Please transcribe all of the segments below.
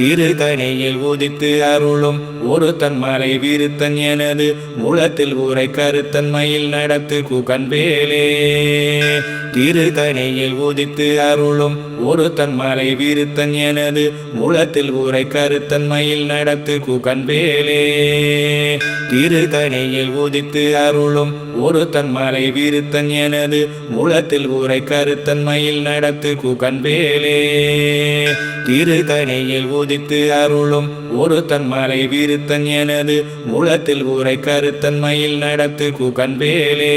திருக்கணியில் உதித்து அருளும் ஒரு தன்மலை விருத்தன் எனது உலத்தில் உரை கருத்தன்மையில் நடத்து குகன்வேலே திருக்கணியில் உதித்து அருளும் ஒரு தன்மலை விருத்தன் எனது உலத்தில் உரை கருத்தன்மையில் நடத்து குகன்வேலே திருக்கணியில் உதித்து அருளும் ஒரு தன்மலை விருத்தன் எனது உலத்தில் உரை கருத்தன்மையில் நடத்து குகன்வேலே உதி உதித்து அருளும் ஒரு தன்மலை வீருத்தன் எனது உலத்தில் உரை கருத்தன்மையில் நடத்து குகன்வேலே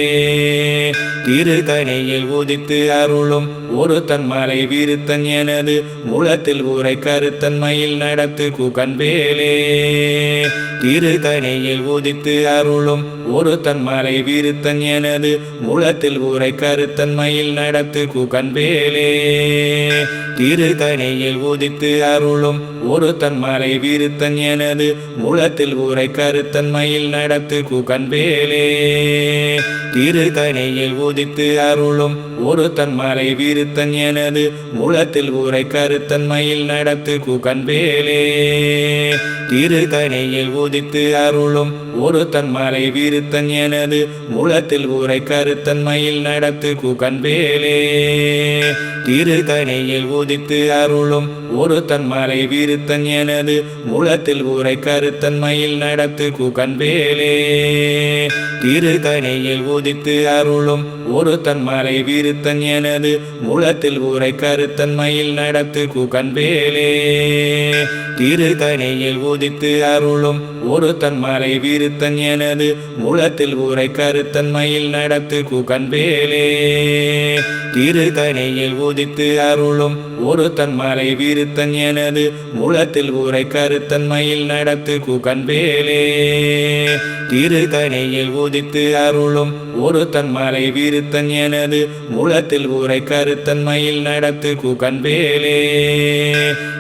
திருக்கணியில் உதித்து அருளும் ஒரு தன்மலை விருத்தன் எனது மூலத்தில் ஊரை கருத்தன்மையில் நடத்து குகன்வேலே. திருக்கணியில் உதித்து அருளும் ஒரு தன்மலை விருத்தன் எனது மூலத்தில் ஊரை கருத்தன்மையில் நடத்து குகன்வேலே. திருக்கணியில் உதித்து அருளும் ஒரு தன்மலை விருத்தன் எனது மூலத்தில் ஊரை கருத்தன்மையில் நடத்து குகன்வேலே. திருக்கணியில் உதித்து அருளும் ஒரு தன் மலை வீருத்தன் எனது மூலத்தில் ஊரை கருத்தன்மையில் நடத்து குகன்வேலே. திருக்கணியில் உதித்து அருளும் ஒரு தன் மலை வீருத்தன் எனது மூலத்தில் ஊரை கருத்தன்மையில் நடத்து குகன்வேலே. திருக்கணியில் உதித்து அருளும் ஒரு தன் மலை வீருத்தன் எனது மூலத்தில் ஊரை கருத்தன்மையில் நடத்து குகன்வேலே. திருக்கணியில் உதித்து அருளும் ஒரு தன்மலை விருத்தன் எனது மூலத்தில் ஊரை கருத்தன்மையில் நடத்து குகன்வேலே திருக்கணியில் உதித்து அருளும் ஒரு தன்மலை விருத்தன் எனது மூலத்தில் உரை கருத்தன்மையில் நடத்து குகன்வேலே. திருக்கணியில் உதித்து அருளும் ஒரு தன்மலை விருத்தன் எனது மூலத்தில் உரை கருத்தன்மையில் நடத்து குகன்வேலே. திருக்கணியில் உதித்து அருளும் ஒரு தன்மலை விருத்தன் எனது மூலத்தில் உரை கருத்தன்மையில் நடத்து குகன்வேலே.